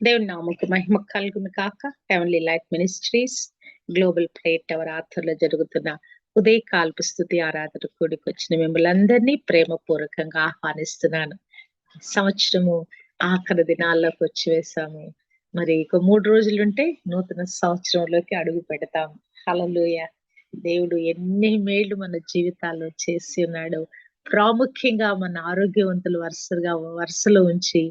దేవుని నామకు మహిమ కలుగును కాక heavenly life ministries global ప్రేట్ tower ఆథర్లో జరుగుతున్న ఉదయకాల్పు స్థుతి ఆరాధన కూడికి వచ్చిన మిమ్మల్ని అందరినీ ప్రేమపూర్వకంగా ఆహ్వానిస్తున్నాను. సంవత్సరము ఆఖరి దినాల్లోకి వచ్చి వేసాము. మరి ఇక మూడు రోజులుంటే నూతన సంవత్సరంలోకి అడుగు పెడతాం హలలుయ దేవుడు ఎన్ని మేళ్ళు మన జీవితాల్లో చేసి ఉన్నాడు ప్రాముఖ్యంగా మన ఆరోగ్యవంతులు వరుసగా వరుసలో ఉంచి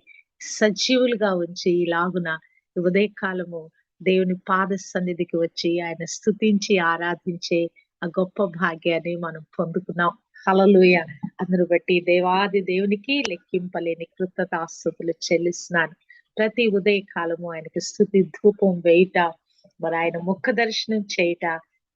సజీవులుగా ఉంచి ఇలాగున ఉదయకాలము దేవుని పాద సన్నిధికి వచ్చి ఆయన స్థుతించి ఆరాధించే ఆ గొప్ప భాగ్యాన్ని మనం పొందుకున్నాం. హలలుయ అందరు బట్టి దేవాది దేవునికి లెక్కింపలేని కృతజ్ఞతాస్తుతులు చెల్లిస్తున్నాను. ప్రతి ఉదయకాలము ఆయనకి స్థుతి ధూపం వేయట మరి ఆయన ముఖ దర్శనం చేయట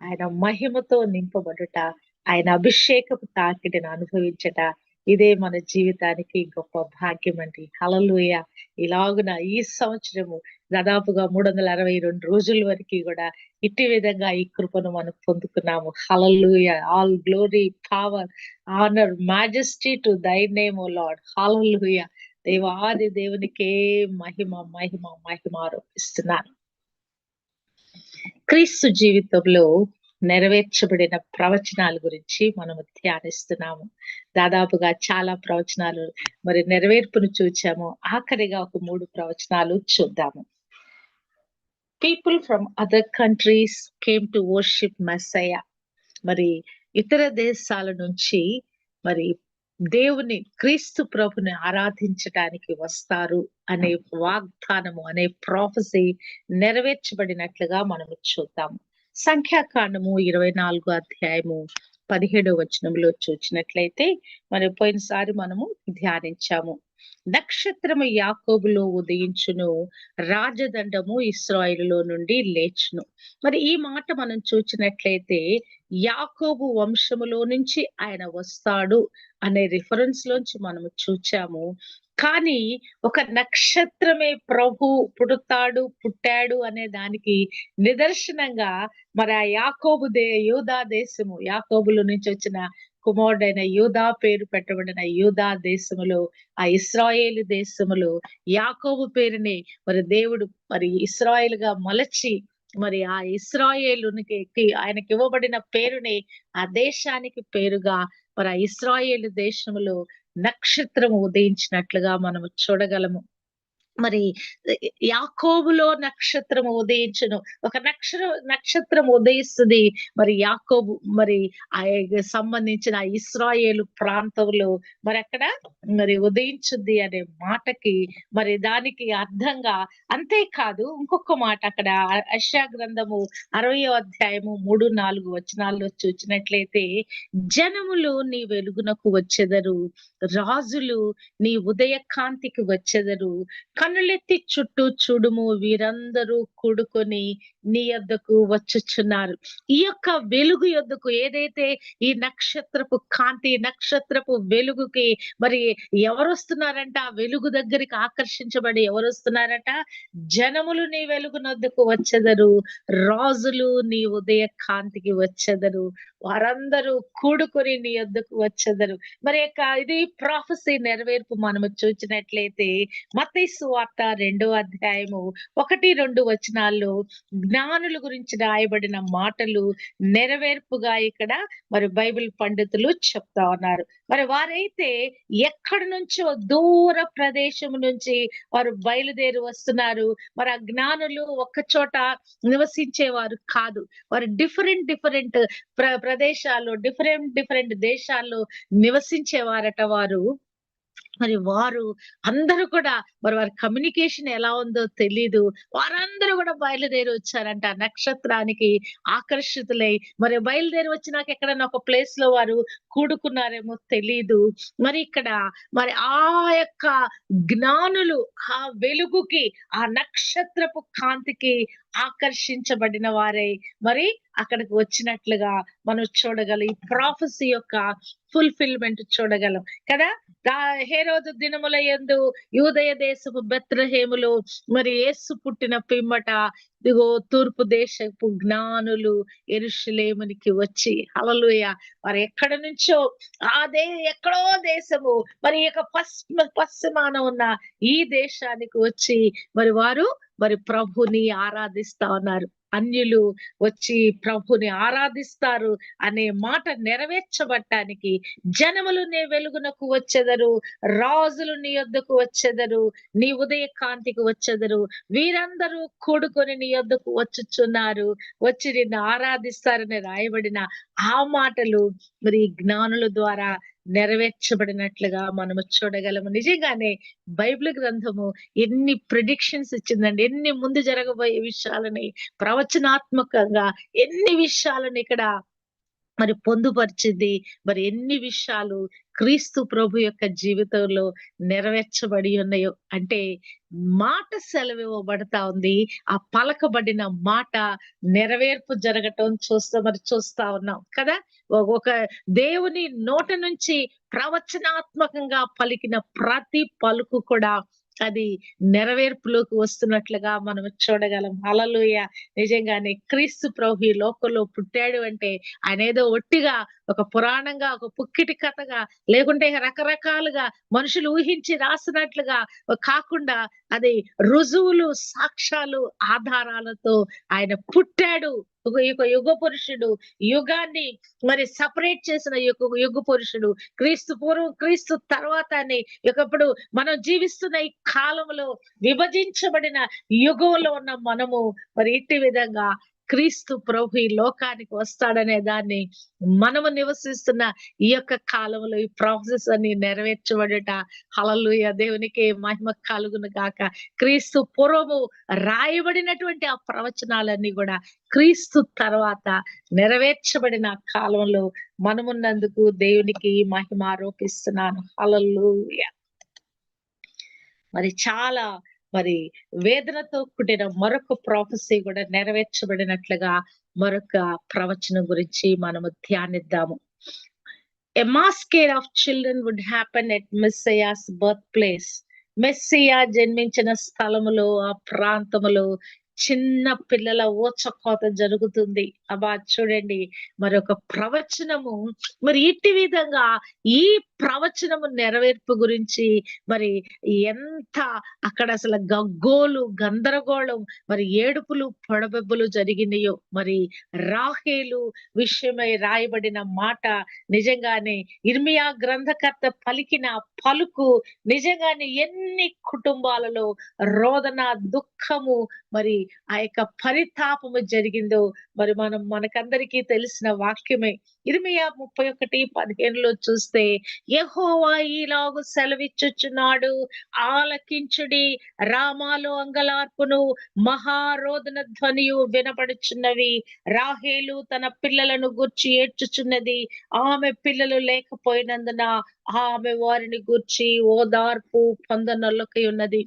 ఆయన మహిమతో నింపబడుట ఆయన అభిషేకపు తాకిడిని అనుభవించట ఇదే మన జీవితానికి గొప్ప భాగ్యం అండి హలలుయ ఇలాగున ఈ సంవత్సరము దాదాపుగా మూడు వందల అరవై రెండు రోజుల వరకు కూడా ఇట్టి విధంగా ఈ కృపను మనం పొందుకున్నాము. Hallelujah all glory power honour majesty to thy name O lord hallelujah దేవాది దేవునికే మహిమ మహిమ మహిమ ఆరోపిస్తున్నాను. క్రీస్తు జీవితంలో నెరవేర్చబడిన ప్రవచనాల గురించి మనం ధ్యానిస్తున్నాము. దాదాపుగా చాలా ప్రవచనాలు మరి నెరవేర్పును చూచాము. ఆఖరిగా ఒక మూడు ప్రవచనాలు చూద్దాము. People from other countries came to worship Messiah మరి ఇతర దేశాల నుంచి మరి దేవుని క్రీస్తు ప్రభుని ఆరాధించటానికి వస్తారు అనే వాగ్దానము అనే ప్రాఫెసీ నెరవేర్చబడినట్లుగా మనము చూద్దాము. సంఖ్యాకాండము ఇరవై నాలుగు అధ్యాయము పదిహేడవ వచనంలో చూచినట్లయితే మరి పోయినసారి మనము ధ్యానించాము. నక్షత్రము యాకోబులో ఉదయించును రాజదండము ఇస్రాయిల్లో నుండి లేచును. మరి ఈ మాట మనం చూచినట్లయితే యాకోబు వంశములో నుంచి ఆయన వస్తాడు అనే రిఫరెన్స్ లోంచి మనము చూచాము. కానీ ఒక నక్షత్రమే ప్రభు పుడతాడు పుట్టాడు అనే దానికి నిదర్శనంగా మరి ఆ యాకోబు దే యూదా దేశము యాకోబులో నుంచి వచ్చిన కుమారుడైన యూదా పేరు పెట్టబడిన యూదా దేశములు ఆ ఇస్రాయేలు దేశములో యాకోబు పేరుని మరి దేవుడు మరి ఇస్రాయేల్గా మలచి మరి ఆ ఇస్రాయేలునికి ఆయనకి ఇవ్వబడిన పేరుని ఆ దేశానికి పేరుగా మరి ఆ ఇస్రాయేలు దేశములో నక్షత్రం ఉదయించినట్లుగా మనము చూడగలము. మరి యాకోబులో నక్షత్రం ఉదయించను. ఒక నక్షర నక్షత్రం ఉదయిస్తుంది. మరి యాకోబు మరి ఆ సంబంధించిన ఇస్రాయేలు ప్రాంతంలో మరి అక్కడ మరి ఉదయించుద్ది అనే మాటకి మరి దానికి అర్థంగా అంతేకాదు ఇంకొక మాట అక్కడ అష్యా గ్రంథము అరవయో అధ్యాయము మూడు నాలుగు వచనాల్లో చూచినట్లయితే జనములు నీ వెలుగునకు వచ్చెదరు రాజులు నీ ఉదయ కాంతికి వచ్చెదరు కన్నులెత్తి చుట్టూ చూడుము. వీరందరూ కూడుకొని నీ యొద్దకు వచ్చుచున్నారు. ఈ యొక్క వెలుగు యొద్దకు ఏదైతే ఈ నక్షత్రపు కాంతి నక్షత్రపు వెలుగుకి మరి ఎవరు వస్తున్నారంట ఆ వెలుగు దగ్గరికి ఆకర్షించబడి ఎవరు వస్తున్నారట జనములు నీ వెలుగు నొద్దకు వచ్చెదరు. రాజులు నీ ఉదయ కాంతికి వచ్చెదరు. వారందరూ కూడుకొని నీ యొద్దకు వచ్చెదరు. మరి యొక్క ఇది ప్రాఫెసీ నెరవేర్పు మనము చూసినట్లయితే మతైసు వార్త రెండో అధ్యాయము ఒకటి రెండు వచనాల్లో జ్ఞానుల గురించి రాయబడిన మాటలు నెరవేర్పుగా ఇక్కడ మరి బైబిల్ పండితులు చెప్తా ఉన్నారు. మరి వారైతే ఎక్కడి నుంచో దూర ప్రదేశం నుంచి వారు బయలుదేరి వస్తున్నారు. మరి ఆ జ్ఞానులు ఒక్క చోట నివసించేవారు కాదు. వారు డిఫరెంట్ డిఫరెంట్ ప్ర ప్రదేశాల్లో డిఫరెంట్ డిఫరెంట్ దేశాల్లో నివసించేవారట వారు. మరి వారు అందరూ కూడా మరి వారి కమ్యూనికేషన్ ఎలా ఉందో తెలీదు. వారందరూ కూడా బయలుదేరి వచ్చారంట. నక్షత్రానికి ఆకర్షితులై. మరి బయలుదేరి వచ్చినాక ఎక్కడన్నా ఒక ప్లేస్లో వారు కూడుకున్నారేమో తెలీదు. మరి ఇక్కడ మరి ఆ యొక్క జ్ఞానులు ఆ వెలుగుకి ఆ నక్షత్రపు కాంతికి ఆకర్షించబడిన వారై మరి అక్కడికి వచ్చినట్లుగా మనం చూడగలం. ఈ ప్రాఫెసీ యొక్క ఫుల్ఫిల్మెంట్ చూడగలం. కదా? హే హేరోదు దినముల యందు యూదయ దేశపు బెత్రహేములు మరి యేసు పుట్టిన పిమ్మట ఇదిగో తూర్పు దేశపు జ్ఞానులు ఎరుషులేమునికి వచ్చి హల్లెలూయా వారు ఎక్కడ నుంచో ఆ దే ఎక్కడో దేశము మరి యొక్క పశ్చిమ పశ్చిమాన ఉన్న ఈ దేశానికి వచ్చి మరి వారు మరి ప్రభుని ఆరాధిస్తా ఉన్నారు. అన్యులు వచ్చి ప్రభుని ఆరాధిస్తారు అనే మాట నెరవేర్చబట్టానికి జనములు నీ వెలుగునకు వచ్చెదరు రాజులు నీ యొద్దకు వచ్చెదరు నీ ఉదయ కాంతికి వచ్చెదరు వీరందరూ కూడుకొని నీ యొద్దకు వచ్చుచున్నారు. వచ్చి నిన్ను ఆరాధిస్తారని రాయబడిన ఆ మాటలు మరి జ్ఞానుల ద్వారా నెరవేర్చబడినట్లుగా మనము చూడగలము. నిజంగానే బైబిల్ గ్రంథము ఎన్ని ప్రిడిక్షన్స్ ఇచ్చిందండి ఎన్ని ముందు జరగబోయే విషయాలని ప్రవచనాత్మకంగా ఎన్ని విషయాలను ఇక్కడ మరి పొందుపరిచింది మరి ఎన్ని విషయాలు క్రీస్తు ప్రభు యొక్క జీవితంలో నెరవేర్చబడి ఉన్నాయో అంటే మాట సెలవివ్వబడతా ఉంది. ఆ పలకబడిన మాట నెరవేర్పు జరగటం చూస్తా మరి చూస్తా ఉన్నాం కదా. ఒక- దేవుని నోట నుంచి ప్రవచనాత్మకంగా పలికిన ప్రతి పలుకు కూడా అది నెరవేర్పులోకి వస్తున్నట్లుగా మనం చూడగలం. హల్లెలూయ! నిజంగానే క్రీస్తు ప్రభు ఈ లోకంలో పుట్టాడు అంటే ఆయన ఏదో ఒట్టిగా ఒక పురాణంగా ఒక పుక్కిటి కథగా లేకుంటే రకరకాలుగా మనుషులు ఊహించి రాసినట్లుగా కాకుండా అది రుజువులు సాక్ష్యాలు ఆధారాలతో ఆయన పుట్టాడు. ఒక యొక్క యుగ పురుషుడు యుగాన్ని మరి సపరేట్ చేసిన యొక్క యుగ పురుషుడు క్రీస్తు పూర్వం క్రీస్తు తర్వాత అని ఒకప్పుడు మనం జీవిస్తున్న ఈ కాలంలో విభజించబడిన యుగంలో ఉన్న మనము మరి ఇట్టి విధంగా క్రీస్తు ప్రభు ఈ లోకానికి వస్తాడనే దాన్ని మనము నివసిస్తున్న ఈ యొక్క కాలంలో ఈ ప్రాసెస్ అన్ని నెరవేర్చబడట. హలలుయ దేవునికి మహిమ కలుగును కాక క్రీస్తు పూర్వము రాయబడినటువంటి ఆ ప్రవచనాలన్నీ కూడా క్రీస్తు తర్వాత నెరవేర్చబడిన కాలంలో మనమున్నందుకు దేవునికి మహిమ ఆరోపిస్తున్నాను. హలలుయ మరి చాలా మరి వేదనతో కూడిన మరొక ప్రాఫెసీ కూడా నెరవేర్చబడినట్లుగా మరొక ప్రవచనం గురించి మనము ధ్యానిద్దాము. A massacre of children would happen at Messiah's birth place Messiah జన్మించిన స్థలములో ఆ ప్రాంతములో చిన్న పిల్లల ఊచకోత జరుగుతుంది. అబ్బా చూడండి మరి ఒక ప్రవచనము. మరి ఇట్టి విధంగా ఈ ప్రవచనము నెరవేర్పు గురించి మరి ఎంత అక్కడ అసలు గగ్గోలు గందరగోళం మరి ఏడుపులు పొడబెబ్బులు జరిగినాయో మరి రాహేలు విషయమై రాయబడిన మాట నిజంగానే ఇర్మియా గ్రంథకర్త పలికిన పలుకు నిజంగానే ఎన్ని కుటుంబాలలో రోదన దుఃఖము మరి ఆ యొక్క పరితాపము జరిగిందో మరి మనం మనకందరికీ తెలిసిన వాక్యమే. ఇరిమియా ముప్పై ఒకటి పదిహేనులో చూస్తే యహోవా ఈలాగు సెలవిచ్చుచున్నాడు ఆలకించుడి రామాలు అంగలార్పును మహారోదన ధ్వనియు వినపడుచున్నవి రాహేలు తన పిల్లలను గుర్చి ఏడ్చుచున్నది. ఆమె పిల్లలు లేకపోయినందున ఆమె వారిని గుర్చి ఓదార్పు పొందనొల్లకై ఉన్నది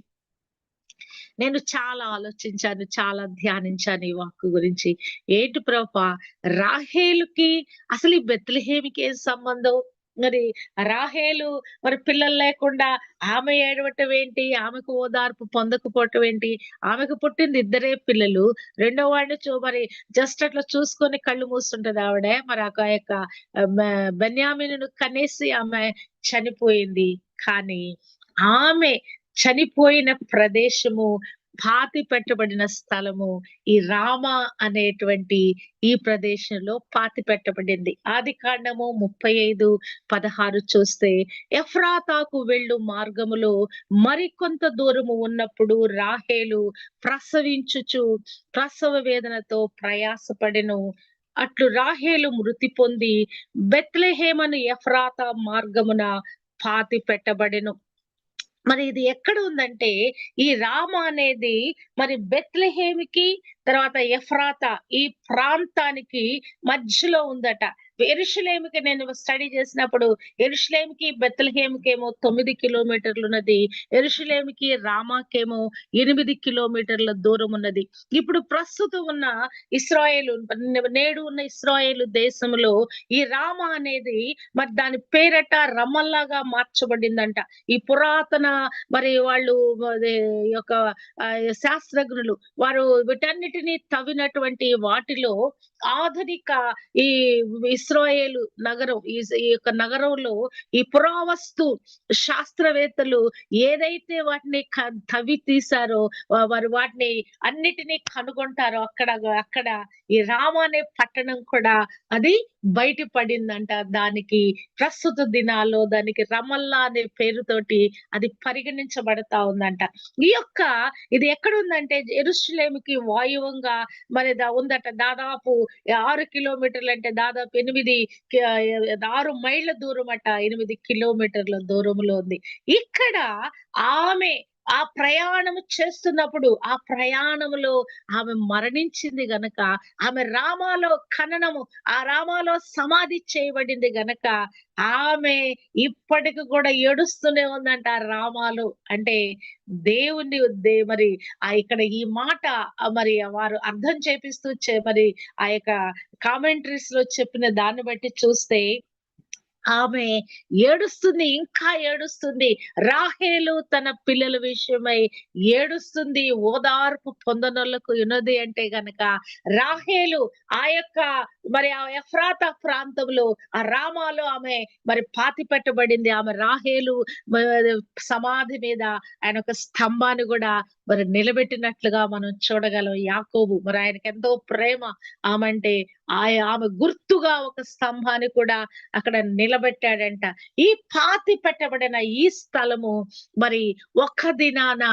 నేను చాలా ఆలోచించాను చాలా ధ్యానించాను ఈ వాక్కు గురించి. ఏంటి ప్రభా? రాహేలుకి అసలు ఈ బెత్లహేమికి ఏం సంబంధం? మరి రాహేలు మరి పిల్లలు లేకుండా ఆమె ఏడవటం ఏంటి? ఆమెకు ఓదార్పు పొందకపోవటం ఏంటి? ఆమెకు పుట్టింది ఇద్దరే పిల్లలు. రెండో వాడిని చూ మరి జస్ట్ అట్లా చూసుకొని కళ్ళు మూస్తుంటది ఆవిడ. మరి ఆ యొక్క బెన్యామిను కనేసి ఆమె చనిపోయింది. కానీ ఆమె చనిపోయిన ప్రదేశము పాతి పెట్టబడిన స్థలము ఈ రామ అనేటువంటి ఈ ప్రదేశంలో పాతి పెట్టబడింది. ఆది కాండము ముప్పై ఐదు పదహారు చూస్తే ఎఫ్రాతాకు వెళ్ళు మార్గములో మరికొంత దూరము ఉన్నప్పుడు రాహేలు ప్రసవించుచు ప్రసవ వేదనతో ప్రయాసపడెను. అట్లు రాహేలు మృతి పొంది బెత్లెహేమను ఎఫ్రాత మార్గమున పాతి పెట్టబడెను. మరి ఇది ఎక్కడ ఉందంటే ఈ రామ అనేది మరి బెత్లహేమికి తర్వాత ఎఫ్రాత ఈ ప్రాంతానికి మధ్యలో ఉందట. ఎరుషులేమికి నేను స్టడీ చేసినప్పుడు ఎరుషులేమికి బెత్తలహేమికేమో తొమ్మిది కిలోమీటర్లు ఉన్నది ఎరుషులేమికి రామాకేమో ఎనిమిది కిలోమీటర్ల దూరం ఉన్నది ఇప్పుడు ప్రస్తుతం ఉన్న ఇస్రాయేల్ నేడు ఉన్న ఇస్రాయేల్ దేశంలో ఈ రామ అనేది మరి దాని పేరట రమల్లాగా మార్చబడిందంట. ఈ పురాతన మరి వాళ్ళు యొక్క శాస్త్రజ్ఞులు వారు వీటన్నిటిని తవ్వినటువంటి వాటిలో ఆధునిక ఈ ఇస్రాయేలు నగరం ఈ ఈ యొక్క నగరంలో ఈ పురావస్తు శాస్త్రవేత్తలు ఏదైతే వాటిని తవ్వి తీశారో వారు వాటిని అన్నిటినీ కనుగొంటారో అక్కడ అక్కడ ఈ రామ అనే పట్టణం కూడా అది బయటపడిందంట. దానికి ప్రస్తుత దినాల్లో దానికి రమల్లా అనే పేరుతోటి అది పరిగణించబడతా ఉందంట. ఈ యొక్క ఇది ఎక్కడ ఉందంటే ఎరుషులేమికి వాయువంగా మరి ఉందట. దాదాపు ఆరు కిలోమీటర్లు అంటే దాదాపు ఎనిమిది ఆరు మైళ్ళ దూరం అట ఎనిమిది కిలోమీటర్ల దూరంలో ఉంది. ఇక్కడ ఆమె ఆ ప్రయాణం చేస్తున్నప్పుడు ఆ ప్రయాణములో ఆమె మరణించింది గనక ఆమె రామాలో ఖననము ఆ రామాలో సమాధి చేయబడింది గనక ఆమె ఇప్పటికి కూడా ఏడుస్తూనే ఉందంట ఆ రామాలు. అంటే దేవుని దే మరి ఆ ఇక్కడ ఈ మాట మరి వారు అర్థం చేపిస్తూ చే- మరి ఆ యొక్క కామెంటరీస్లో చెప్పిన దాన్ని బట్టి చూస్తే ఆమె ఏడుస్తుంది ఇంకా ఏడుస్తుంది. రాహేలు తన పిల్లల విషయమై ఏడుస్తుంది. ఓదార్పు పొందనోళ్ళకు ఉన్నది అంటే గనక రాహేలు ఆ యొక్క మరి ఆ ఎఫ్రాత ప్రాంతంలో ఆ రామాలో ఆమె మరి పాతి పెట్టబడింది. ఆమె రాహేలు సమాధి మీద ఆయన ఒక స్తంభాన్ని కూడా మరి నిలబెట్టినట్లుగా మనం చూడగలం. యాకోబు మరి ఆయనకి ఎంతో ప్రేమ. ఆమె అంటే ఆ ఆమె గుర్తుగా ఒక స్తంభాన్ని కూడా అక్కడ నిల నిలబెట్టాడంట. ఈ పాతి పెట్టబడిన ఈ స్థలము మరి ఒక్క దినాన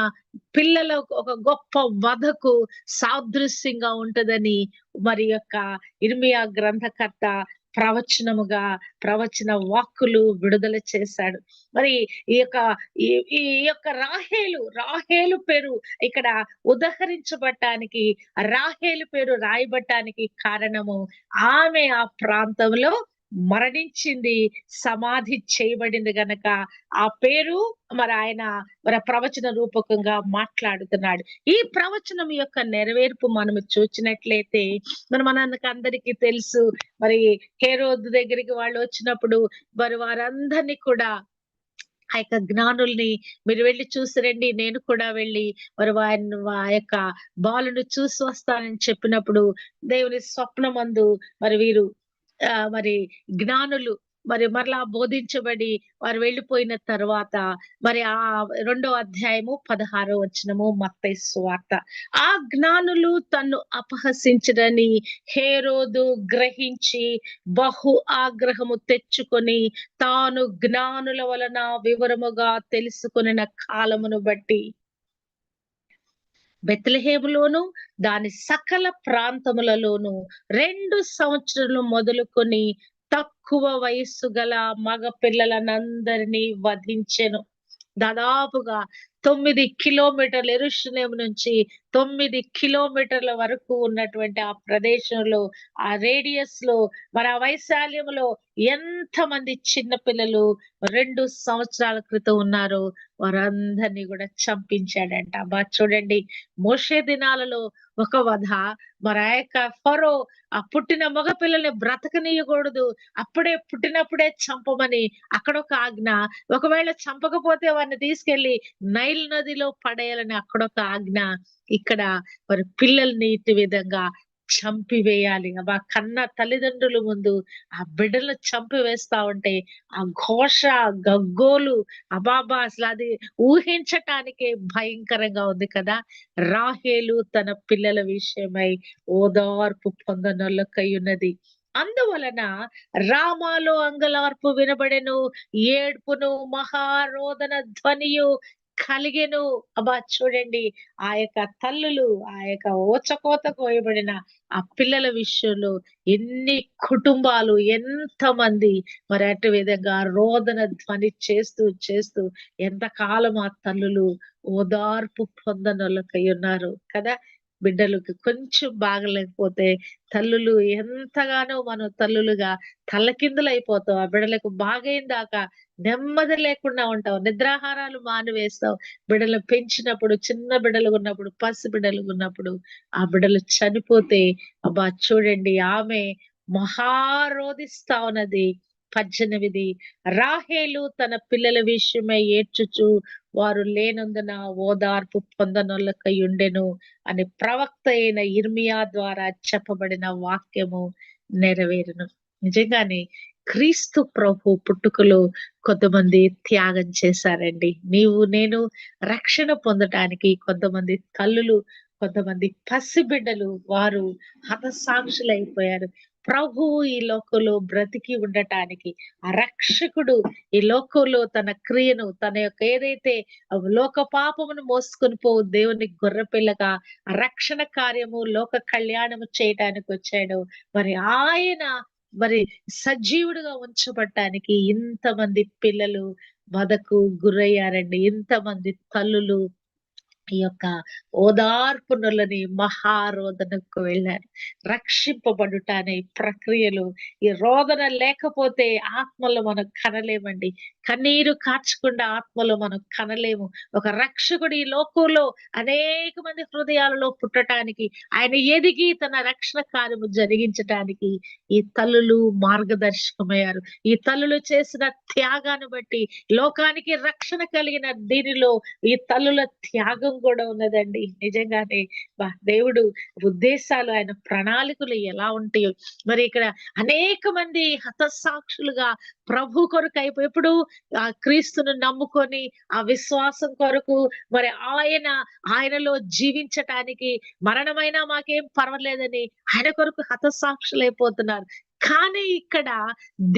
పిల్లలకు ఒక గొప్ప వధకు సాదృశ్యంగా ఉంటదని మరి యొక్క ఇర్మియా గ్రంథకర్త ప్రవచనముగా ప్రవచన వాక్కులు విడుదల చేశాడు. మరి ఈ యొక్క ఈ యొక్క రాహేలు రాహేలు పేరు ఇక్కడ ఉదహరించబట్టానికి రాహేలు పేరు రాయబట్టానికి కారణము ఆమె ఆ ప్రాంతంలో మరణించింది సమాధి చేయబడింది గనక. ఆ పేరు మరి ఆయన మరి ప్రవచన రూపకంగా మాట్లాడుతున్నాడు. ఈ ప్రవచనం యొక్క నెరవేర్పు మనం చూచినట్లయితే మరి మనకు అందరికీ తెలుసు. మరి హేరోద్ దగ్గరికి వాళ్ళు వచ్చినప్పుడు మరి వారందరినీ కూడా ఆ యొక్క జ్ఞానుల్ని మీరు వెళ్ళి చూసిరండి నేను కూడా వెళ్ళి మరి వారిని ఆ యొక్క బాలును చూసి వస్తానని చెప్పినప్పుడు దేవుని స్వప్నమందు మరి వీరు మరి జ్ఞానులు మరి మరలా బోధించబడి వారు వెళ్ళిపోయిన తర్వాత మరి ఆ రెండో అధ్యాయము పదహారో వచనము మత్తై స్వార్త ఆ జ్ఞానులు తన్ను అపహసించడని హేరోదు గ్రహించి బహు ఆగ్రహము తెచ్చుకొని తాను జ్ఞానుల వలన వివరముగా తెలుసుకుని కాలమును బట్టి బెత్లహేములోను దాని సకల ప్రాంతములలోను రెండు సంవత్సరాలు మొదలుకొని తక్కువ వయస్సు గల మగ పిల్లలనందరినీ వధించెను. దాదాపుగా తొమ్మిది కిలోమీటర్ల ఎరుషులేం నుంచి తొమ్మిది కిలోమీటర్ల వరకు ఉన్నటువంటి ఆ ప్రదేశంలో ఆ రేడియస్లో మరి ఆ వైశాల్యంలో ఎంత మంది చిన్న పిల్లలు రెండు సంవత్సరాల క్రితం ఉన్నారో వారందరినీ కూడా చంపించాడంట. బా చూడండి మోషే దినాలలో ఒక వధ మరి ఆ యొక్క ఫరో ఆ పుట్టిన మగ పిల్లల్ని బ్రతకనీయకూడదు. అప్పుడే పుట్టినప్పుడే చంపమని అక్కడ ఒక ఆజ్ఞ. ఒకవేళ చంపకపోతే వారిని తీసుకెళ్ళి నైల్ నదిలో పడేయాలని అక్కడ ఒక ఆజ్ఞ. ఇక్కడ మరి పిల్లల్ని ఇటు విధంగా చంపివేయాలి. అబ్బా! కన్న తల్లిదండ్రుల ముందు ఆ బిడ్డలను చంపివేస్తా ఉంటే ఆ ఘోష గగ్గోలు అబాబా అసలు అది ఊహించటానికే భయంకరంగా ఉంది కదా! రాహేలు తన పిల్లల విషయమై ఓదార్పు పొందనొల్లకై ఉన్నది అందువలన రామాలో అంగలార్పు వినబడెను ఏడ్పును మహారోదన ధ్వనియు కలిగెను. అబ్బా చూడండి ఆ యొక్క తల్లులు ఆ యొక్క ఓచకోత కోయబడిన ఆ పిల్లల విషయంలో ఎన్ని కుటుంబాలు ఎంత మంది మరి అటు విధంగా రోదన ధ్వని చేస్తూ చేస్తూ ఎంతకాలం ఆ తల్లులు ఓదార్పు పొందనొలకై ఉన్నారు కదా? బిడ్డలకి కొంచెం బాగలేకపోతే తల్లులు ఎంతగానో మనం తల్లులుగా తల్లకిందులైపోతాం. ఆ బిడ్డలకు బాగైన దాకా నెమ్మది లేకుండా ఉంటాం. నిద్రాహారాలు మానివేస్తాం. బిడ్డలు పెంచినప్పుడు చిన్న బిడ్డలు ఉన్నప్పుడు పసి బిడ్డలు ఉన్నప్పుడు ఆ బిడ్డలు చనిపోతే అబ్బా చూడండి ఆమె మహారోధిస్తా ఉన్నది. పద్దెనిమిది. రాహేలు తన పిల్లల విషయమై ఏడ్చుచు వారు లేనందున ఓదార్పు పొందనొల్లకై ఉండెను అని ప్రవక్త అయిన ఇర్మియా ద్వారా చెప్పబడిన వాక్యము నెరవేరును. నిజంగానే క్రీస్తు ప్రభు పుట్టుకలో కొంతమంది త్యాగం చేశారండి. నీవు నేను రక్షణ పొందటానికి కొంతమంది తల్లులు కొంతమంది పసిబిడ్డలు వారు హతసాక్షులైపోయారు. ప్రభు ఈ లోకంలో బ్రతికి ఉండటానికి ఆ రక్షకుడు ఈ లోకంలో తన క్రియను తన యొక్క ఏదైతే లోక పాపమును మోసుకొని పోవు దేవుని గొర్రెపిల్లగా రక్షణ కార్యము లోక కళ్యాణము చేయటానికి వచ్చాడు మరి ఆయన మరి సజీవుడుగా ఉంచబడటానికి ఇంతమంది పిల్లలు వదకు గురయ్యారండి. ఇంతమంది తల్లులు ఈ యొక్క ఓదార్పునులని మహారోదనకు వెళ్ళారు. రక్షింపబడుట అనే ప్రక్రియలు. ఈ రోదన లేకపోతే ఆత్మలో మనం కనలేమండి. కన్నీరు కార్చకుండా ఆత్మలో మనం కనలేము. ఒక రక్షకుడు ఈ లోకంలో అనేక మంది హృదయాలలో పుట్టడానికి ఆయన ఎదిగి తన రక్షణ కార్యము జరిగించటానికి ఈ తల్లులు మార్గదర్శకమయ్యారు. ఈ తల్లులు చేసిన త్యాగాన్ని బట్టి లోకానికి రక్షణ కలిగిన దీనిలో ఈ తల్లుల త్యాగం కూడా ఉన్నదండి. నిజంగానే దేవుడు ఉద్దేశాలు ఆయన ప్రణాళికలు ఎలా ఉంటాయో. మరి ఇక్కడ అనేక మంది హతసాక్షులుగా ప్రభు కొరకు అయిపోయి ఎప్పుడు ఆ క్రీస్తును నమ్ముకొని ఆ విశ్వాసం కొరకు మరి ఆయన ఆయనలో జీవించటానికి మరణమైనా మాకేం పర్వాలేదని ఆయన కొరకు హతసాక్షులైపోతున్నారు. కానీ ఇక్కడ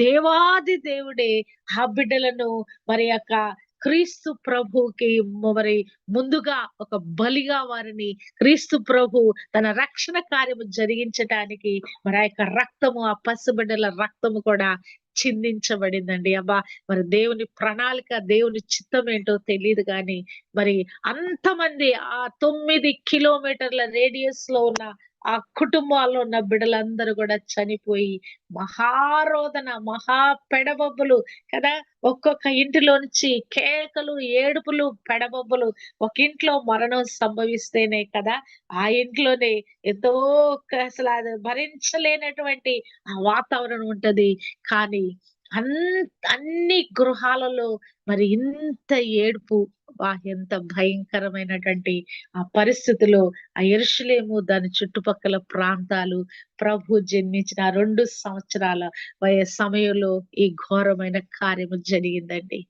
దేవాది దేవుడే ఆ బిడ్డలను మరి యొక్క క్రీస్తు ప్రభుకి మరి ముందుగా ఒక బలిగా వారిని క్రీస్తు ప్రభు తన రక్షణ కార్యము జరిగించటానికి మరి ఆ యొక్క రక్తము ఆ పసిబిడ్డల రక్తము కూడా చిందించబడిందండి. అబ్బా మరి దేవుని ప్రణాళిక దేవుని చిత్తం ఏంటో తెలియదు కానీ మరి అంతమంది ఆ తొమ్మిది కిలోమీటర్ల రేడియస్లో ఉన్న ఆ కుటుంబాల్లో ఉన్న బిడ్డలందరూ కూడా చనిపోయి మహారోదన మహా పెడబొబ్బులు కదా. ఒక్కొక్క ఇంటిలో నుంచి కేకలు ఏడుపులు పెడబొబ్బులు ఒక ఇంట్లో మరణం సంభవిస్తేనే కదా. ఆ ఇంట్లోనే ఎంతో అసలు భరించలేనటువంటి ఆ వాతావరణం ఉంటది. కానీ అన్ని గృహాలలో మరి ఇంత ఏడుపు వా ఎంత భయంకరమైనటువంటి ఆ పరిస్థితిలో ఆ ఎరుషులేము దాని చుట్టుపక్కల ప్రాంతాలు ప్రభు జన్మించిన రెండు సంవత్సరాల వయ సమయంలో ఈ ఘోరమైన కార్యము జరిగిందండి.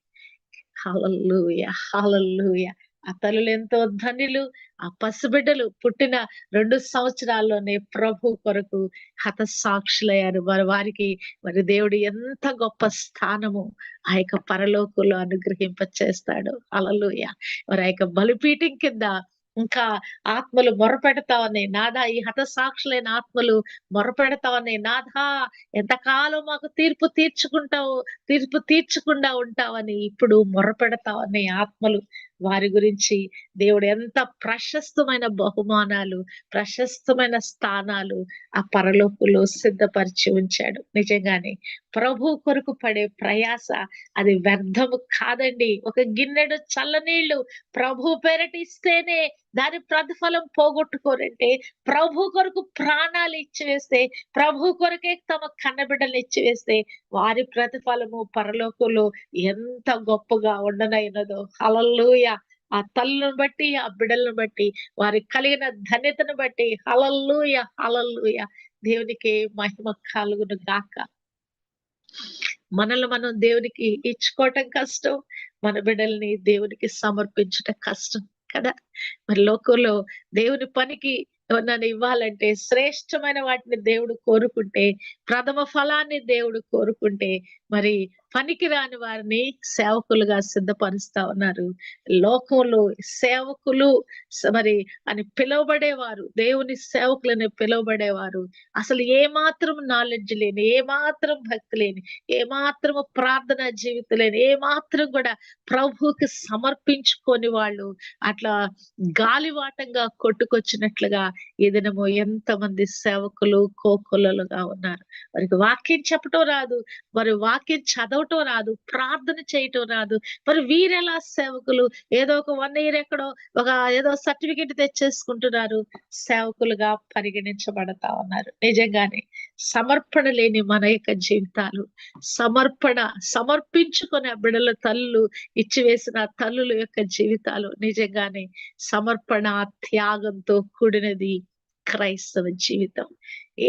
హలల్లుయ హలల్లుయ. ఆ తల్లులు ఎంతో ధనులు ఆ పసిబిడ్డలు పుట్టిన రెండు సంవత్సరాల్లోనే ప్రభు కొరకు హతసాక్షులయ్యారు. మరి వారికి మరి దేవుడు ఎంత గొప్ప స్థానము ఆ యొక్క పరలోకంలో అనుగ్రహింప చేస్తాడు అలలుయ మరి ఆ యొక్క బలిపీఠం కింద ఇంకా ఆత్మలు మొరపెడతావని నాదా ఈ హతసాక్షులైన ఆత్మలు మొరపెడతావని నాదా ఎంతకాలం మాకు తీర్పు తీర్చుకుంటావు తీర్పు తీర్చకుండా ఉంటావని ఇప్పుడు మొరపెడతావని ఆత్మలు వారి గురించి దేవుడు ఎంత ప్రశస్తమైన బహుమానాలు ప్రశస్తమైన స్థానాలు ఆ పరలోకులో సిద్ధపరిచి ఉంచాడు. నిజంగానే ప్రభు కొరకు పడే ప్రయాస అది వ్యర్థము కాదండి. ఒక గిన్నెడు చల్లనీళ్ళు ప్రభు పేరటిస్తేనే దాని ప్రతిఫలం పోగొట్టుకోరంటే ప్రభు కొరకు ప్రాణాలు ఇచ్చివేస్తే ప్రభు కొరకే తమ కన్నబిడ్డలు ఇచ్చివేస్తే వారి ప్రతిఫలము పరలోకంలో ఎంత గొప్పగా ఉండనైనదో. హలల్లుయ. ఆ తల్లును బట్టి ఆ బిడ్డలను బట్టి వారికి కలిగిన ధన్యతను బట్టి. హలల్లుయ హలల్లుయ. దేవునికి మహిమ కలుగును గాక. మనల్ని మనం దేవునికి ఇచ్చుకోవటం కష్టం మన బిడ్డల్ని దేవునికి సమర్పించటం కష్టం. కదా? మరి లోకంలో దేవుని పనికి నన్ను ఇవ్వాలంటే శ్రేష్టమైన వాటిని దేవుడు కోరుకుంటే ప్రథమ ఫలాన్ని దేవుడు కోరుకుంటే మరి పనికిరాని వారిని సేవకులుగా సిద్ధపరుస్తా ఉన్నారు. లోకంలో సేవకులు మరి అని పిలువబడేవారు. దేవుని సేవకులని పిలువబడేవారు. అసలు ఏ మాత్రం నాలెడ్జ్ లేని ఏ మాత్రం భక్తి లేని ఏ ప్రార్థన జీవితం లేని ఏ మాత్రం కూడా ప్రభువుకి సమర్పించుకొని వాళ్ళు అట్లా గాలివాటంగా కొట్టుకొచ్చినట్లుగా ఈ దినము ఎంతమంది సేవకులు కోకొలలుగా ఉన్నారు. వారికి వాక్యం చెప్పటం రాదు. మరి వాక్యం చదవ చదవటం రాదు ప్రార్థన చేయటం రాదు. మరి వీరెలా సేవకులు? ఏదో ఒక వన్ ఇయర్ ఎక్కడో ఒక ఏదో సర్టిఫికెట్ తెచ్చేసుకుంటున్నారు. సేవకులుగా పరిగణించబడతా ఉన్నారు. నిజంగానే సమర్పణ లేని మన యొక్క జీవితాలు సమర్పణ సమర్పించుకునే బిడల తల్లు ఇచ్చివేసిన తల్లుల యొక్క జీవితాలు నిజంగానే సమర్పణ త్యాగంతో కూడినది. క్రైస్తవ జీవితం.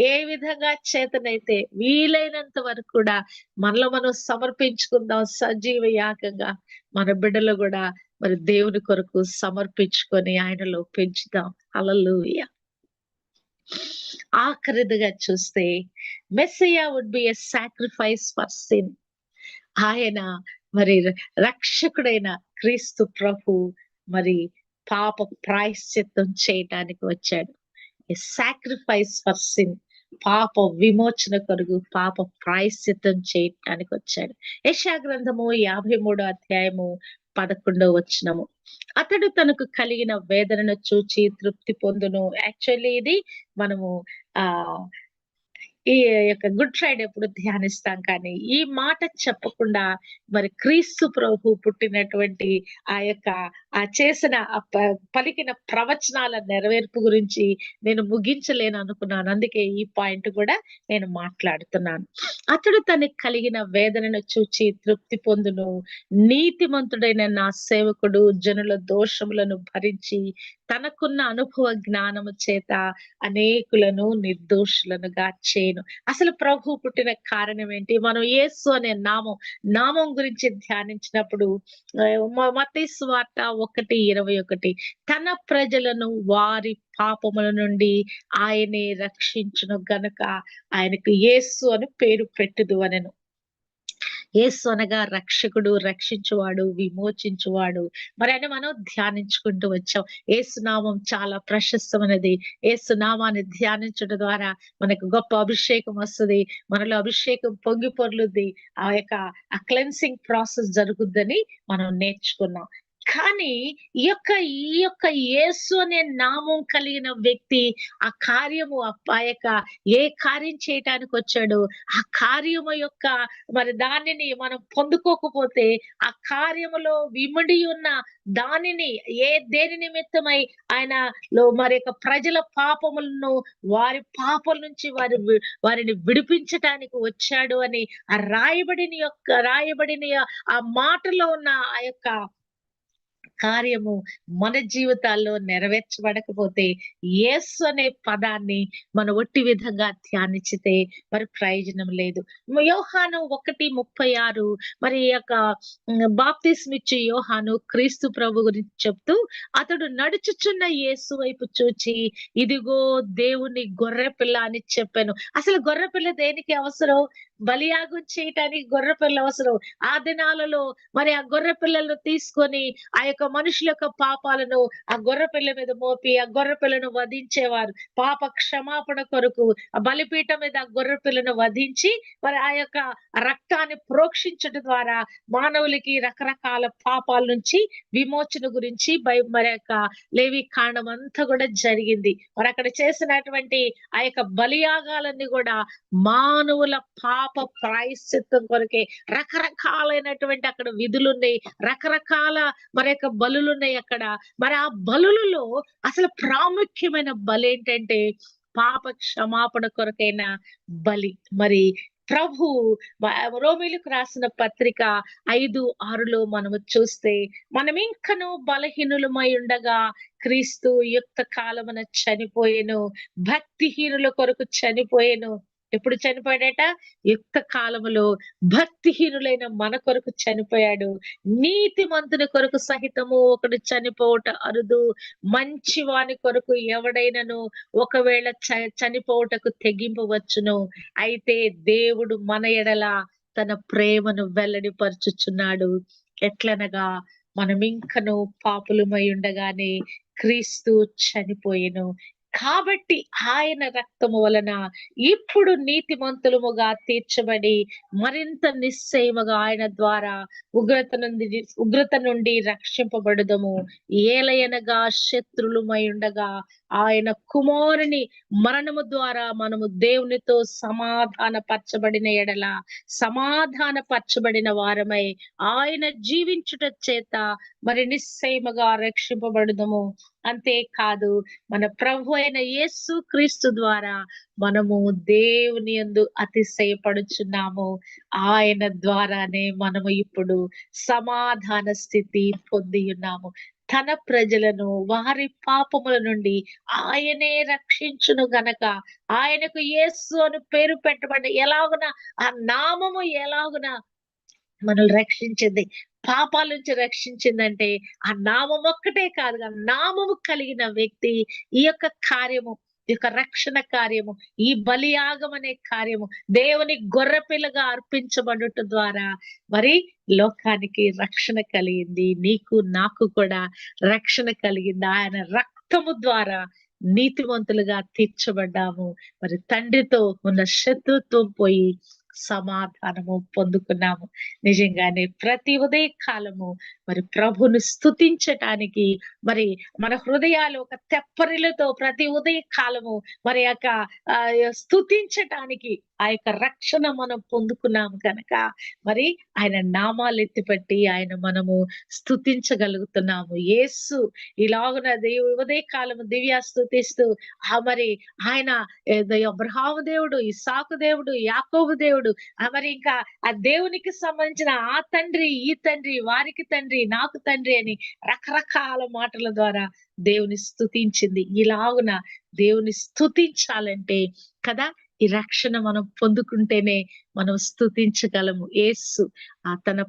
ఏ విధంగా చేతనైతే వీలైనంత వరకు కూడా మనలో మనం సమర్పించుకుందాం సజీవ యాగంగా మన బిడ్డలు కూడా మరి దేవుని కొరకు సమర్పించుకొని ఆయనలో పెంచుదాం. అలలుయ ఆఖరిదిగా చూస్తే Messiah would be a sacrifice for sin ఆయన మరి రక్షకుడైన క్రీస్తు ప్రభు మరి పాప ప్రాయశ్చిత్తం చేయటానికి వచ్చాడు. సాక్రిఫైస్ ఫర్ సిన్ పాప విమోచన కొరకు పాప ప్రాయశ్చిత్తం చేయటానికి వచ్చాడు. యశా గ్రంథము యాభై మూడో అధ్యాయము పదకొండో వచనము. అతడు తనకు కలిగిన వేదనను చూచి తృప్తి పొందును. యాక్చువల్లీ ఇది మనము ఆ ఈ యొక్క గుడ్ ఫ్రైడే ఎప్పుడు ధ్యానిస్తాం కానీ ఈ మాట చెప్పకుండా మరి క్రీస్తు ప్రభు పుట్టినటువంటి ఆ యొక్క ఆ చేసిన పలికిన ప్రవచనాల నెరవేర్పు గురించి నేను ముగించలేను అనుకున్నాను. అందుకే ఈ పాయింట్ కూడా నేను మాట్లాడుతున్నాను. అతడు తనకి కలిగిన వేదనను చూచి తృప్తి పొందును. నీతిమంతుడైన నా సేవకుడు జనుల దోషములను భరించి తనకున్న అనుభవ జ్ఞానము చేత అనేకులను నిర్దోషులనుగా చేయను అసలు ప్రభు పుట్టిన కారణం ఏంటి? మనం యేసు అనే నామం నామం గురించి ధ్యానించినప్పుడు మత స్వార్త ఒకటి ఇరవై ఒకటి. తన ప్రజలను వారి పాపముల నుండి ఆయనే రక్షించును గనుక ఆయనకు యేసు అని పేరు పెట్టుదు అనను యేసు అనగా రక్షకుడు రక్షించువాడు విమోచించువాడు. మరి అని మనం ధ్యానించుకుంటూ వచ్చాం. ఏసునామం చాలా ప్రశస్తమైనది. ఏసునామాన్ని ధ్యానించడం ద్వారా మనకు గొప్ప అభిషేకం వస్తుంది. మనలో అభిషేకం పొంగి పొర్లుద్ది. ఆ యొక్క ఆ క్లెన్సింగ్ ప్రాసెస్ జరుగుద్దని మనం నేర్చుకున్నాం. కానీ ఈ యొక్క ఈ యొక్క యేసు అనే నామం కలిగిన వ్యక్తి ఆ కార్యము ఆ ఆ యొక్క ఏ కార్యం చేయటానికి వచ్చాడు ఆ కార్యము యొక్క మరి దానిని మనం పొందుకోకపోతే ఆ కార్యములో విముడి ఉన్న దానిని ఏ దేని నిమిత్తమై ఆయన లో మరి యొక్క ప్రజల పాపములను వారి పాపల నుంచి వారి వారిని విడిపించటానికి వచ్చాడు అని ఆ రాయబడిన యొక్క రాయబడిన ఆ మాటలో ఉన్న ఆ యొక్క కార్యము మన జీవితాల్లో నెరవేర్చబడకపోతే యేసు అనే పదాన్ని మన ఒట్టి విధంగా ధ్యానించితే మరి ప్రయోజనం లేదు. యోహాను ఒకటి ముప్పై ఆరు మరి యొక్క బాప్తిస్మిచ్చి యోహాను క్రీస్తు ప్రభు గురించి చెప్తూ అతడు నడుచుచున్న యేసు వైపు చూచి ఇదిగో దేవుని గొర్రె పిల్ల అని చెప్పాను. అసలు గొర్రె పిల్ల దేనికి అవసరం? బలియాగం చేయటానికి గొర్రె పిల్ల అవసరం. ఆ దినాలలో మరి ఆ గొర్రె పిల్లలను తీసుకొని ఆ యొక్క మనుషుల యొక్క పాపాలను ఆ గొర్రె పిల్ల మీద మోపి ఆ గొర్రె పిల్లను వధించేవారు. పాప క్షమాపణ కొరకు ఆ బలిపీఠం మీద ఆ గొర్రె పిల్లను వధించి మరి ఆ యొక్క రక్తాన్ని ప్రోక్షించడం ద్వారా మానవులకి రకరకాల పాపాల నుంచి విమోచన గురించి బై మరి యొక్క లేవి కాండం అంతా కూడా జరిగింది. మరి అక్కడ చేసినటువంటి ఆ యొక్క బలియాగాలన్నీ కూడా మానవుల పాప ప్రాయశ్చిత్తం కొరకే రకరకాలైనటువంటి అక్కడ విధులు ఉన్నాయి రకరకాల మరి యొక్క బలులు ఉన్నాయి అక్కడ. మరి ఆ బలులలో అసలు ప్రాముఖ్యమైన బలి ఏంటంటే పాప క్షమాపణ కొరకైన బలి. మరి ప్రభు రోమిలకు రాసిన పత్రిక ఐదు ఆరులో మనము చూస్తే మనం ఇంకనూ బలహీనులమై ఉండగా క్రీస్తు యుక్త కాలమున చనిపోయేను భక్తిహీనుల కొరకు చనిపోయేను ఎప్పుడు చనిపోయాడట? యుక్త కాలములో భక్తిహీనులైన మన కొరకు చనిపోయాడు. నీతి మంతుని కొరకు సహితము ఒకడు చనిపోవట అరుదు. మంచి వాని కొరకు ఎవడైనను ఒకవేళ చ- చనిపోవటకు తెగింపవచ్చును. అయితే దేవుడు మన ఎడల తన ప్రేమను వెల్లడిపరచుచున్నాడు. ఎట్లనగా మనం ఇంకను పాపులమై ఉండగానే క్రీస్తు చనిపోయెను. కాబట్టి ఆయన రక్తము వలన ఇప్పుడు నీతిమంతులముగా తీర్చబడి మరింత నిశ్చయముగా ఆయన ద్వారా ఉగ్రత నుండి ఉగ్రత నుండి రక్షింపబడదము. ఏలయనగా శత్రులమై ఉండగా ఆయన కుమారుని మరణము ద్వారా మనము దేవునితో సమాధాన పరచబడిన ఎడల సమాధాన పరచబడిన వారమై ఆయన జీవించుట చేత మరి నిశ్చయముగా రక్షింపబడదము. అంతేకాదు మన ప్రభు అయిన యేసు క్రీస్తు ద్వారా మనము దేవుని యందు అతిశయపడుచున్నాము. ఆయన ద్వారానే మనము ఇప్పుడు సమాధాన స్థితి పొంది ఉన్నాము. తన ప్రజలను వారి పాపముల నుండి ఆయనే రక్షించును గనక. ఆయనకు యేసు అని పేరు పెట్టబడి ఎలాగున ఆ నామము ఎలాగున మనల్ని రక్షించింది. పాపాల నుంచి రక్షించిందంటే ఆ నామం ఒక్కటే కాదు నామము కలిగిన వ్యక్తి ఈ యొక్క కార్యము యొక్క రక్షణ కార్యము ఈ బలియాగం అనే కార్యము దేవుని గొర్రెపిల్లగా అర్పించబడుట ద్వారా మరి లోకానికి రక్షణ కలిగింది. నీకు నాకు కూడా రక్షణ కలిగింది. ఆయన రక్తము ద్వారా నీతివంతులుగా తీర్చబడ్డాము. మరి తండ్రితో ఉన్న శత్రుత్వం పోయి సమాధానము పొందుకున్నాము. నిజంగానే ప్రతి ఉదయ కాలము మరి ప్రభును స్థుతించటానికి మరి మన హృదయాలు ఒక తెప్పరిలతో ప్రతి ఉదయ కాలము మరి యొక్క స్థుతించటానికి ఆ యొక్క రక్షణ మనం పొందుకున్నాము కనుక మరి ఆయన నామాలు ఎత్తిపెట్టి ఆయన మనము స్థుతించగలుగుతున్నాము యేసు ఇలాగున దేవు ఉదయ కాలము దివ్య స్థుతిస్తూ ఆ మరి ఆయన అబ్రహాము దేవుడు ఇసాకు దేవుడు యాకోబు దేవుడు ఆ మరి ఇంకా ఆ దేవునికి సంబంధించిన ఆ తండ్రి ఈ తండ్రి వారికి తండ్రి నాకు తండ్రి అని రకరకాల మాటల ద్వారా దేవుని స్థుతించింది ఇలాగున దేవుని స్థుతించాలంటే కదా ఈ రక్షణ మనం పొందుకుంటేనే మనం స్థుతించగలము ఏసు ఆ తన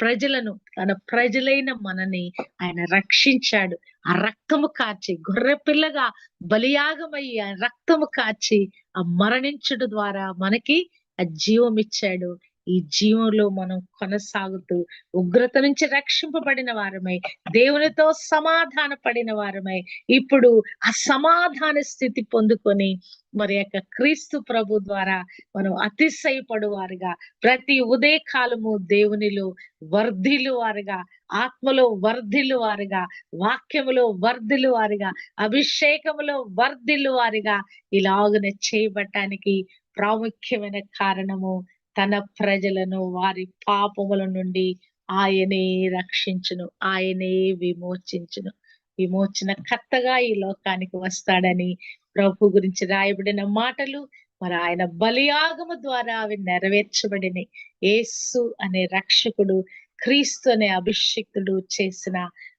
ప్రజలను తన ప్రజలైన మనని ఆయన రక్షించాడు. ఆ రక్తము కాచి గొర్రె పిల్లగా బలియాగమయ్యి ఆ రక్తము కాచి ఆ మరణించుడు ద్వారా మనకి ఆ జీవం ఇచ్చాడు. ఈ జీవంలో మనం కొనసాగుతూ ఉగ్రత నుంచి రక్షింపబడిన వారమై దేవునితో సమాధాన పడిన వారమై ఇప్పుడు ఆ సమాధాన స్థితి పొందుకొని మరి యొక్క క్రీస్తు ప్రభు ద్వారా మనం అతిశయపడు వారుగా ప్రతి ఉదయకాలము దేవునిలో వర్ధిలు వారుగా ఆత్మలో వర్ధిల్లు వారుగా వాక్యములో వర్ధిలు వారుగా అభిషేకములో వర్ధిల్లు వారుగా ఇలాగున చేయబట్టానికి ప్రాముఖ్యమైన కారణము తన ప్రజలను వారి పాపముల నుండి ఆయనే రక్షించును ఆయనే విమోచించును. విమోచన కర్తగా ఈ లోకానికి వస్తాడని ప్రభు గురించి రాయబడిన మాటలు మరి ఆయన బలియాగము ద్వారా అవి నెరవేర్చబడినాయి. యేసు అనే రక్షకుడు క్రీస్తు అనే అభిషిక్తుడు చేసిన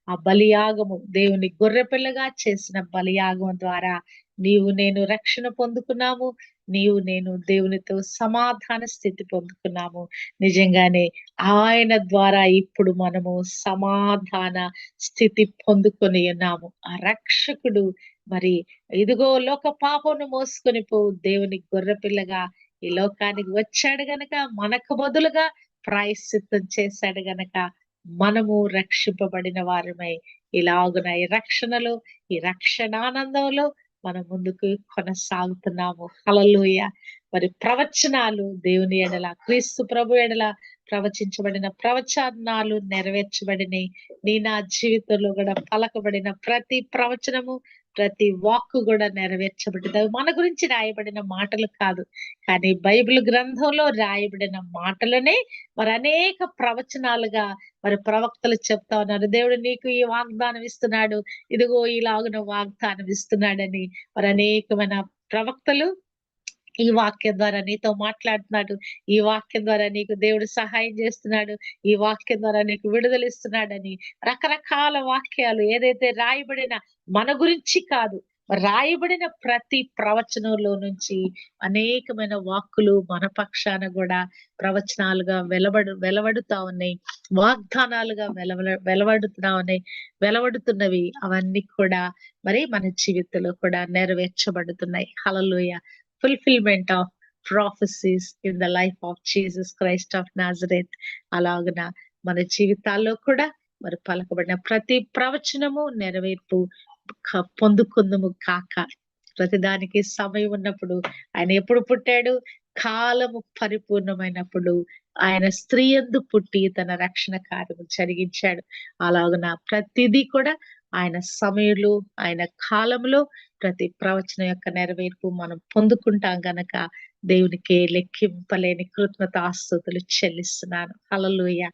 ఆ బలియాగము దేవుని గొర్రెపిల్లగా చేసిన బలియాగం ద్వారా నీవు నేను రక్షణ పొందుకున్నాము. నీవు నేను దేవునితో సమాధాన స్థితి పొందుకున్నాము. నిజంగానే ఆయన ద్వారా ఇప్పుడు మనము సమాధాన స్థితి పొందుకొని ఉన్నాము. ఆ రక్షకుడు మరి ఇదిగో లోక పాపను మోసుకొని పోవు దేవుని గొర్రెపిల్లగా ఈ లోకానికి వచ్చాడు గనక మనకు బదులుగా ప్రాయశ్చిత్తం చేశాడు గనక మనము రక్షింపబడిన వారమై ఇలాగున ఈ రక్షణలో ఈ రక్షణానందంలో మనం ముందుకు కొనసాగుతున్నాము. హలలోయ మరి ప్రవచనాలు దేవుని ఎడల క్రీస్తు ప్రభు ఎడల ప్రవచించబడిన ప్రవచనాలు నెరవేర్చబడినాయి. నీ నా జీవితంలో కూడా పలకబడిన ప్రతి ప్రవచనము ప్రతి వాక్కు కూడా నెరవేర్చబడింది అవి మన గురించి రాయబడిన మాటలు కాదు. కానీ బైబిల్ గ్రంథంలో రాయబడిన మాటలనే మరి అనేక ప్రవచనాలుగా మరి ప్రవక్తలు చెప్తా ఉన్నారు. దేవుడు నీకు ఈ వాగ్దానం ఇస్తున్నాడు. ఇదిగో ఇలాగున వాగ్దానం ఇస్తున్నాడని మరి అనేకమైన ప్రవక్తలు ఈ వాక్యం ద్వారా నీతో మాట్లాడుతున్నాడు. ఈ వాక్యం ద్వారా నీకు దేవుడు సహాయం చేస్తున్నాడు. ఈ వాక్యం ద్వారా నీకు విడుదలిస్తున్నాడని రకరకాల వాక్యాలు ఏదైతే రాయబడిన మన గురించి కాదు రాయబడిన ప్రతి ప్రవచనంలో నుంచి అనేకమైన వాక్కులు మన పక్షాన కూడా ప్రవచనాలుగా వెలబడు వెలవడుతా ఉన్నాయి. వాగ్దానాలుగా వెలవ వెలవడుతున్నా ఉన్నాయి. వెలవడుతున్నవి అవన్నీ కూడా మరి మన జీవితంలో కూడా నెరవేర్చబడుతున్నాయి. హలలోయ fulfilment of prophecies in the life of Jesus Christ of Nazareth అలాగన మన జీవితాల్లో కూడా మరి పలకబడిన ప్రతి ప్రవచనము నెరవేర్పు పొందుకుందము పొందుకుందుము కాక. ప్రతిదానికి సమయం ఉన్నప్పుడు ఆయన ఎప్పుడు పుట్టాడు? కాలము పరిపూర్ణమైనప్పుడు ఆయన స్త్రీ ఎందు పుట్టి తన రక్షణ కార్యము జరిగించాడు. అలాగున ప్రతిదీ కూడా ఆయన సమయంలో ఆయన కాలంలో ప్రతి ప్రవచనం యొక్క నెరవేర్పు మనం పొందుకుంటాం గనక దేవునికి లెక్కింపలేని కృతజ్ఞత ఆస్తుతులు చెల్లిస్తున్నాను. హల్లెలూయా.